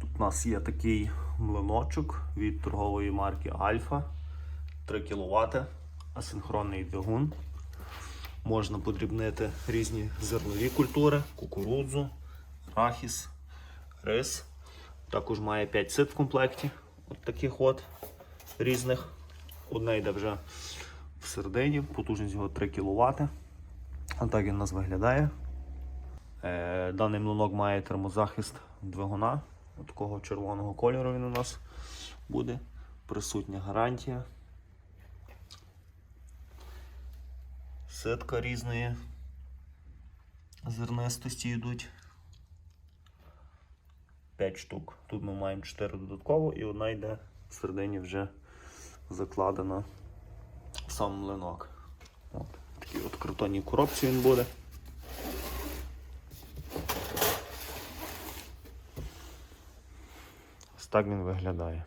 Тут у нас є такий млиночок від торгової марки Альфа. 3 кВт, асинхронний двигун. Можна подрібнити різні зернові культури, кукурудзу, арахіс, рис. Також має 5 сит в комплекті. От таких от різних. Одне йде вже в середині, потужність його 3 кВт. Отак він у нас виглядає. Е, Даний млинок має термозахист двигуна. Такого червоного кольору він у нас буде. Присутня гарантія. Ситка різної зернистості йдуть. 5 штук. Тут ми маємо 4 додатково і одна йде всередині вже закладена сам млинок. От. Такий от картонній коробці він буде. Так він виглядає.